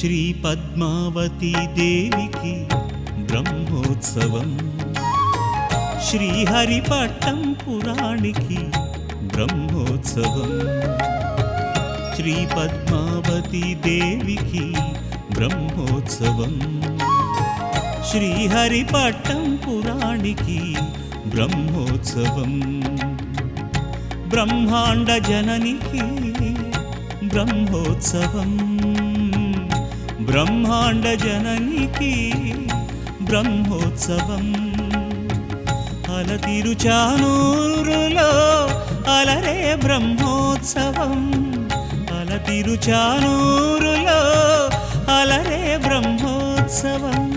శ్రీ పద్మావతి దేవికి బ్రహ్మోత్సవం. శ్రీహరిపట్టం పురాణికి బ్రహ్మోత్సవం. శ్రీ పద్మావతి దేవికి బ్రహ్మోత్సవం. శ్రీహరిపట్టం పురాణికి బ్రహ్మోత్సవం. బ్రహ్మాండ జననికి బ్రహ్మోత్సవం. బ్రహ్మాండ జననికి బ్రహ్మోత్సవం. అలతిరుచానూరులో అలరే బ్రహ్మోత్సవం. అలతిరుచానూరులో అలరే బ్రహ్మోత్సవం.